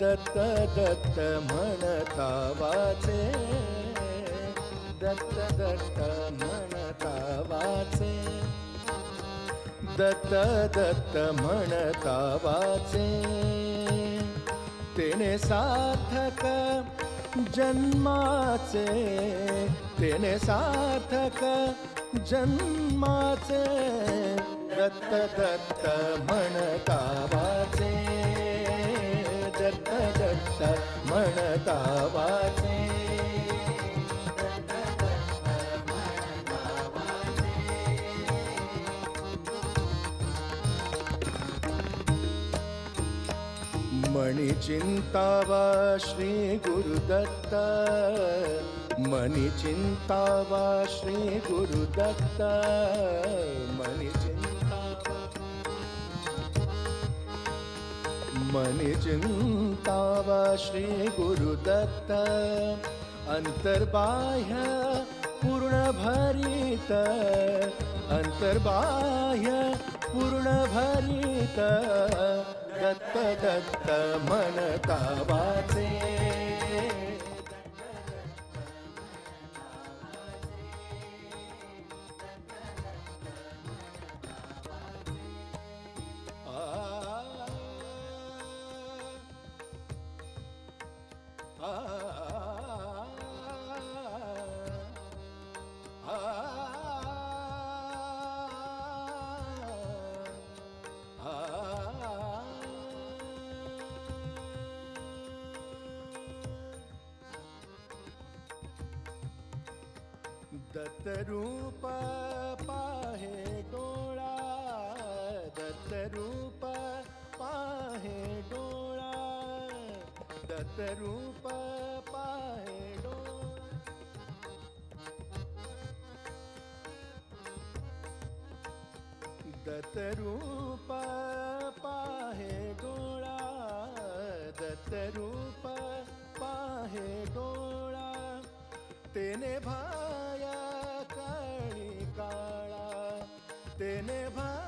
दत्त दत्त म्हणता वाचे. दत्त दत्त म्हणता वाचे. दत्त दत्त म्हणता वाचे. तेने सार्थक जन्माचे. तेने सार्थक जन्माचे. दत्त दत्त म्हणता वाचे. कृष्ण म्हणता वाचे मणिचिन्तावा श्रीगुरुदत्ता श्री श्रीगुरुदत्ता चिंतावा श्री गुरुदत्त अंतर्बाह्य पूर्ण भरित। अंतर्बाह्य पूर्ण भरित। दत्त दत्त म्हणता वाचे। दत्त रूप पाहे डोड़ा दत्त रूप पाहे डोड़ा दत्त रूप पाहे डोड़ा दत्त रूप पाहे डोड़ा दत्त रूप पाहे डोड़ा तेने भा तेने भा